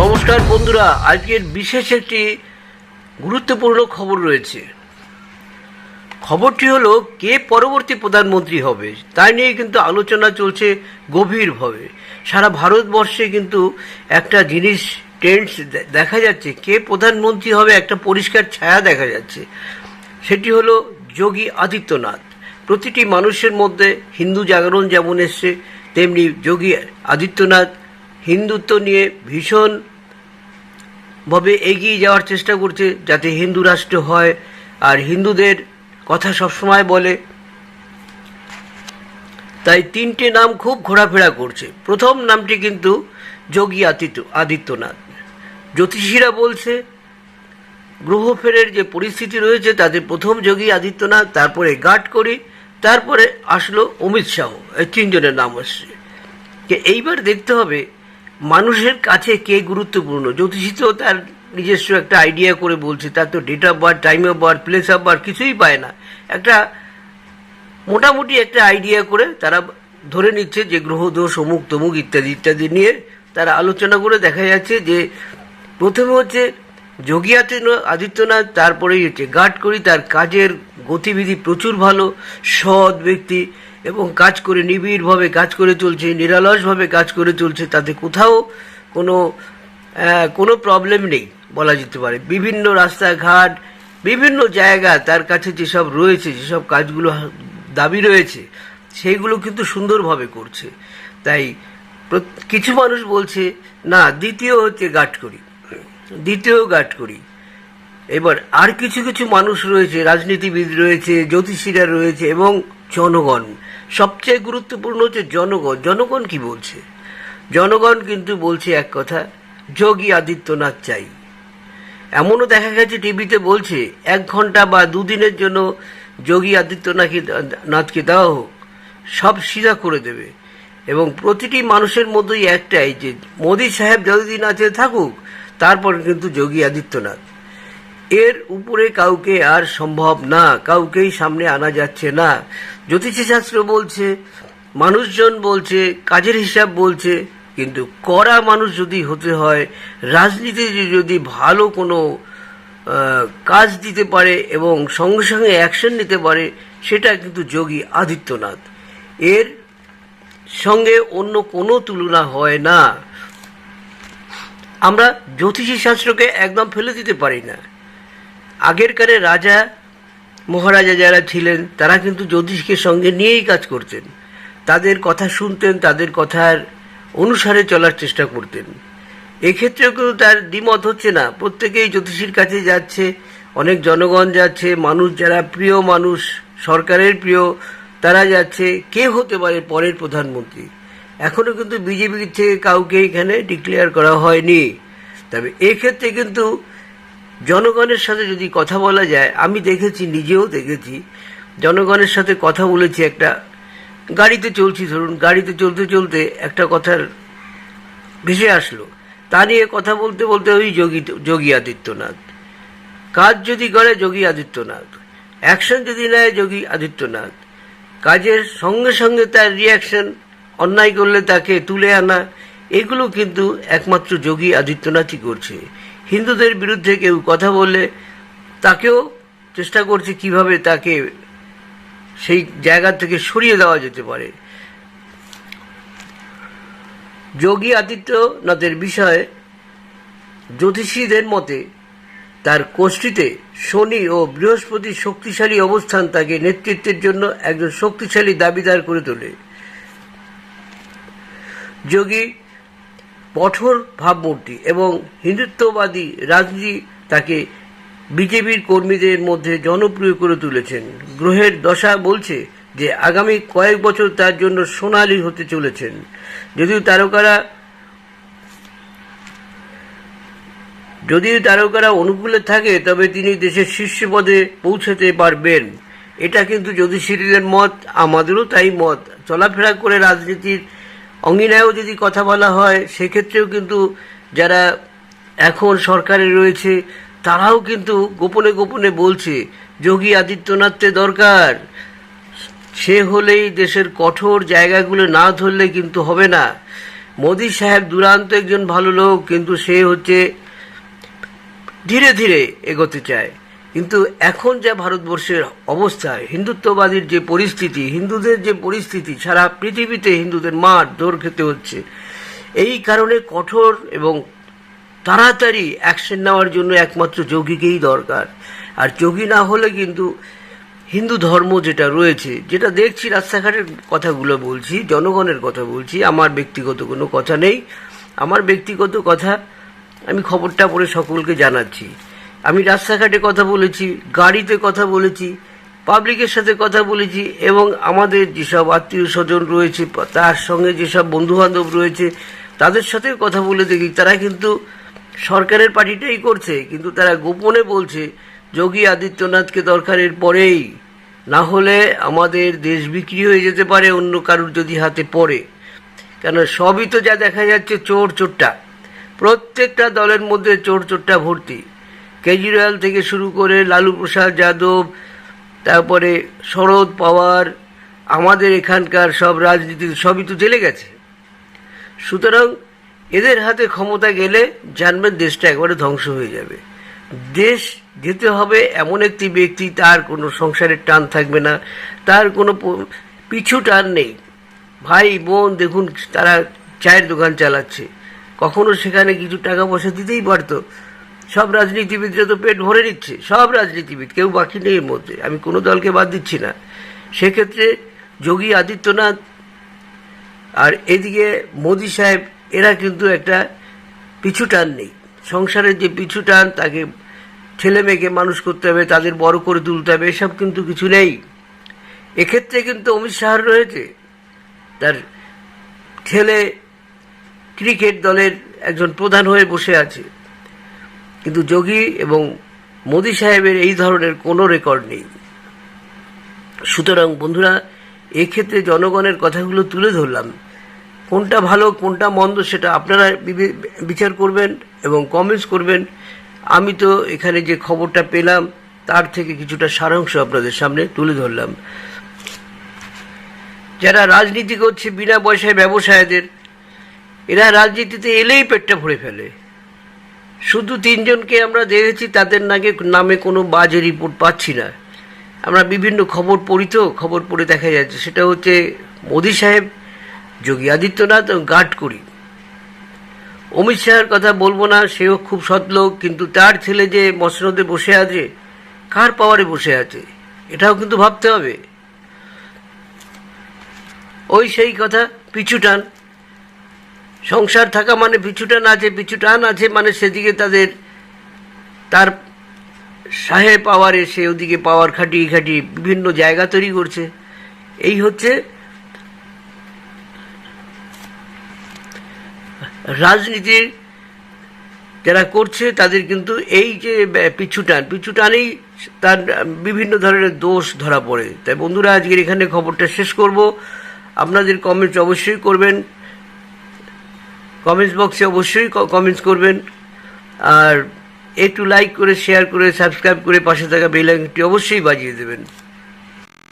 নমস্কার বন্ধুরা, আজকের বিশেষ একটি গুরুত্বপূর্ণ খবর রয়েছে। খবরটি হলো, কে পরবর্তী প্রধানমন্ত্রী হবে তাই নিয়ে কিন্তু আলোচনা চলছে গভীরভাবে। সারা ভারতবর্ষে কিন্তু একটা জিনিস ট্রেন্ডস দেখা যাচ্ছে, কে প্রধানমন্ত্রী হবে একটা পরিষ্কার ছায়া দেখা যাচ্ছে। সেটি হলো যোগী আদিত্যনাথ। প্রতিটি মানুষের মধ্যে হিন্দু জাগরণ যেমন এসছে, তেমনি যোগী আদিত্যনাথ হিন্দুত্ব নিয়ে ভীষণ ভাবে এগিয়ে যাওয়ার চেষ্টা করছে যাতে হিন্দু রাষ্ট্র হয়। আর হিন্দুদের কথা সবসময় বলে। তাই তিনটে নাম খুব ঘোরাফেরা করছে। প্রথম নামটি কিন্তু যোগী আদিত্য, আদিত্যনাথ। জ্যোতিষীরা বলছে, গ্রহ ফেরের যে পরিস্থিতি রয়েছে, তাতে প্রথম যোগী আদিত্যনাথ, তারপরে গাডকরি তারপরে আসলো অমিত শাহ। এই তিনজনের নাম আসছে। এইবার দেখতে হবে মানুষের কাছে কে গুরুত্বপূর্ণ? জ্যোতিষী তো তার নিজস্ব একটা আইডিয়া করে বলছে, তার তো date of birth time of birth place of birth কিছুই পায় না। একটা মোটামুটি একটা আইডিয়া করে তারা ধরে নিচ্ছে যে গ্রহ, দোষ, অমুক, তমুক ইত্যাদি ইত্যাদি নিয়ে তারা আলোচনা করে দেখা যাচ্ছে যে প্রথমে হচ্ছে যোগী আদিত্য- আদিত্যনাথ, তারপরেই হচ্ছে গার্ড করি তার কাজের গতিবিধি প্রচুর ভালো। সৎ ব্যক্তি এবং কাজ করে নিবিড়ভাবে কাজ করে চলছে, নিরলসভাবে কাজ করে চলছে, তাতে কোথাও কোনো কোনো প্রবলেম নেই বলা যেতে পারে। বিভিন্ন রাস্তাঘাট, বিভিন্ন জায়গা তার কাছে যেসব রয়েছে, যেসব কাজগুলো দাবি রয়েছে, সেইগুলো কিন্তু সুন্দরভাবে করছে। তাই কিছু মানুষ বলছে, না, দ্বিতীয় হচ্ছে গাটকরি দ্বিতীয় গাটকরি এবার আর কিছু কিছু মানুষ রয়েছে, রাজনীতিবিদ রয়েছে, জ্যোতিষীরা রয়েছে এবং জনগণ। সবচেয়ে গুরুত্বপূর্ণ হচ্ছে জনগণ। জনগণ কি বলছে? জনগণ কিন্তু বলছে এক কথা, যোগী আদিত্যনাথ চাই। এমনও দেখা গেছে টিভিতে বলছে, এক ঘণ্টা বা দুদিনের জন্য যোগী আদিত্যনাথকে নাথকে দেওয়া হোক, সব সিধা করে দেবে। এবং প্রতিটি মানুষের মধ্যেই একটাই যে, মোদী সাহেব যতদিন আছে থাকুক, তারপর কিন্তু যোগী আদিত্যনাথ। এর উপরে কাউকে আর সম্ভব না, কাউকেই সামনে আনা যাচ্ছে না। জ্যোতিষী শাস্ত্র বলছে, মানুষজন বলছে, কাজের হিসাব বলছে, কিন্তু কড়া মানুষ যদি হতে হয় রাজনীতিতে যদি ভালো কোনো কাজ দিতে পারে এবং সঙ্গে সঙ্গে অ্যাকশন নিতে পারে, সেটা কিন্তু যোগী আদিত্যনাথ। এর সঙ্গে অন্য কোনো তুলনা হয় না। আমরা জ্যোতিষী শাস্ত্রকে একদম ফেলে দিতে পারি না। আগেরকারে রাজা মহারাজা যারা ছিলেন, তারা কিন্তু জ্যোতিষকে সঙ্গে নিয়েই কাজ করতেন। তাদের কথা শুনতেন, তাদের কথার অনুসারে চলার চেষ্টা করতেন। এক্ষেত্রেও কিন্তু তার দ্বিমত হচ্ছে না। প্রত্যেকেই জ্যোতিষীর কাছে যাচ্ছে, অনেক জনগণ যাচ্ছে, মানুষ যারা প্রিয় মানুষ, সরকারের প্রিয়, তারা যাচ্ছে, কে হতে পারে পরের প্রধানমন্ত্রী? এখনও কিন্তু বিজেপি থেকে কাউকে এখানে ডিক্লেয়ার করা হয়নি। তবে এক্ষেত্রে কিন্তু জনগণের সাথে যদি কথা বলা যায়, আমি দেখেছি, নিজেও দেখেছি, জনগণের সাথে কথা বলেছি একটা, গাড়িতে চলছি, ধরুন, গাড়িতে চলতে চলতে একটা কথার ভেসে আসলো। তা নিয়ে কথা বলতে বলতে ওই যোগী যোগী আদিত্যনাথ। কাজ যদি করে, যোগী আদিত্যনাথ। অ্যাকশন যদি নেয়, যোগী আদিত্যনাথ। কাজের সঙ্গে সঙ্গে তার রিয়াকশন অন্যায় করলে তাকে তুলে আনা, এগুলো কিন্তু একমাত্র যোগী আদিত্যনাথই করছে। হিন্দুদের বিরুদ্ধে কেউ কথা বললে তাকেও চেষ্টা করছে কীভাবে তাকে সেই জায়গা থেকে সরিয়ে দেওয়া যেতে পারে। যোগী আদিত্যনাথের বিষয়ে জ্যোতিষীদের মতে তার কোষ্ঠীতে শনি ও বৃহস্পতির শক্তিশালী অবস্থান তাকে নেতৃত্বের জন্য একজন শক্তিশালী দাবিদার করে তোলে। যোগী কঠোর ভাবমূর্তি এবং হিন্দুত্ববাদী রাজনীতি তাকে বিজেপির কর্মীদের মধ্যে জনপ্রিয় করে তুলেছেন। গ্রহের দশা বলছে যে আগামী কয়েক বছর তার জন্য সোনালি হতে চলেছেন। যদিও তারকারা যদিও তারকারা অনুকূলে থাকে, তবে তিনি দেশের শীর্ষ পদে পৌঁছাতে পারবেন। এটা কিন্তু জ্যোতিষীদের মত, আমাদেরও তাই মত। চলাফেরা করে রাজনীতির অঙ্গিনায়ও যদি কথা বলা হয়, সেক্ষেত্রেও কিন্তু যারা এখন সরকারে রয়েছে, তারাও কিন্তু গোপনে গোপনে বলছে, যোগী আদিত্যনাথকে দরকার। সে হলেই দেশের কঠোর জায়গাগুলো না ধরলে কিন্তু হবে না। মোদি সাহেব দুরান্ত একজন ভালো লোক, কিন্তু সে হচ্ছে ধীরে ধীরে এগোতে চায়। কিন্তু এখন যা ভারতবর্ষের অবস্থা, হিন্দুত্ববাদীর যে পরিস্থিতি, হিন্দুদের যে পরিস্থিতি, সারা পৃথিবীতে হিন্দুদের মাঠ দৌড় খেতে হচ্ছে। এই কারণে কঠোর এবং তাড়াতাড়ি অ্যাকশন নেওয়ার জন্য একমাত্র যোগীকেই দরকার। আর যোগী না হলে কিন্তু হিন্দু ধর্ম যেটা রয়েছে, যেটা দেখছি রাস্তাঘাটের কথাগুলো বলছি, জনগণের কথা বলছি, আমার ব্যক্তিগত কোনো কথা নেই। আমার ব্যক্তিগত কথা আমি খবরটা পড়ে সকলকে জানাচ্ছি। আমি রাস্তাঘাটে কথা বলেছি, গাড়িতে কথা বলেছি, পাবলিকের সাথে কথা বলেছি এবং আমাদের যেসব আত্মীয় স্বজন রয়েছে, তার সঙ্গে যেসব বন্ধুবান্ধব রয়েছে, তাদের সাথে কথা বলে দেখি। তারা কিন্তু সরকারের পার্টিটাই করছে, কিন্তু তারা গোপনে বলছে, যোগী আদিত্যনাথকে দরকারের পরেই। না হলে আমাদের দেশ বিক্রি হয়ে যেতে পারে, অন্য কারুর যদি হাতে পড়ে। কেন সবই তো যা দেখা যাচ্ছে, চোর চোরটা। প্রত্যেকটা দলের মধ্যে চোর চোরটা ভর্তি। কেজরিওয়াল থেকে শুরু করে লালু প্রসাদ যাদব, তারপরে শরদ পাওয়ার, আমাদের এখানকার সব রাজনীতি, সবই তো জেলে গেছে। সুতরাং এদের হাতে ক্ষমতা গেলে জানবেন দেশটা একবারে ধ্বংস হয়ে যাবে। দেশ যেতে হবে এমন একটি ব্যক্তি, তার কোনো সংসারের টান থাকবে না, তার কোনো পিছু টান নেই। ভাই, বোন, দেখুন, তারা চায়ের দোকান চালাচ্ছে। কখনো সেখানে কিছু টাকা পয়সা দিতেই পারতো সব রাজনীতিবিদরা তো পেট ভরে নিচ্ছে, সব রাজনীতিবিদ, কেউ বাকি নেই এর মধ্যে, আমি কোনো দলকে বাদ দিচ্ছি না। সেক্ষেত্রে যোগী আদিত্যনাথ আর এদিকে মোদি সাহেব, এরা কিন্তু একটা পিছু টান নেই। সংসারের যে পিছু টান, তাকে ছেলে মেয়েকে মানুষ করতে হবে, তাদের বড় করে তুলতে হবে, এসব কিন্তু কিছু নেই। এক্ষেত্রে কিন্তু অমিত শাহর রয়েছে, তার ছেলে ক্রিকেট দলের একজন প্রধান হয়ে বসে আছে। কিন্তু যোগী এবং মোদি সাহেবের এই ধরনের কোনো রেকর্ড নেই। সুতরাং বন্ধুরা, এক্ষেত্রে জনগণের কথাগুলো তুলে ধরলাম। কোনটা ভালো, কোনটা মন্দ সেটা আপনারা বিচার করবেন এবং কমেন্টস করবেন। আমি তো এখানে যে খবরটা পেলাম, তার থেকে কিছুটা সারাংশ আপনাদের সামনে তুলে ধরলাম। যারা রাজনীতি করছে বিনা পয়সায় ব্যবসায়ীদের, এরা রাজনীতিতে এলেই পেটটা ভরে ফেলে। শুধু তিনজনকে আমরা দেখেছি, তাদের নাকি নামে কোনো বাজে রিপোর্ট পাচ্ছি না। আমরা বিভিন্ন খবর পড়ি তো, খবর পড়ে দেখা যাচ্ছে। সেটা হচ্ছে মোদী সাহেব, যোগী আদিত্যনাথ এবং গাডকরি অমিত শাহের কথা বলব না, সেও খুব সৎ লোক, কিন্তু তার ছেলে যে মসনদে বসে আছে, কার পাওয়ারে বসে আছে? এটাও কিন্তু ভাবতে হবে। ওই সেই কথা, পিছু টান। সংসার থাকা মানে পিছুটান আছে পিছুটান আছে মানে সেদিকে তাদের, তার সাহেব পাওয়ারে সে ওদিকে পাওয়ার খাটিয়ে খাটিয়ে বিভিন্ন জায়গা তৈরি করছে। এই হচ্ছে রাজনীতির যারা করছে তাদের কিন্তু এই যে পিছুটান পিছুটানেই তার বিভিন্ন ধরনের দোষ ধরা পড়ে। তাই বন্ধুরা, আজকের এখানে খবরটা শেষ করব। আপনাদের কমেন্টস অবশ্যই করবেন। কমেন্টস বক্সে অবশ্যই কমেন্টস করবেন। আর একটু লাইক করে শেয়ার করে সাবস্ক্রাইব করে পাশে থাকা বেল আইকনটি অবশ্যই বাজিয়ে দেবেন।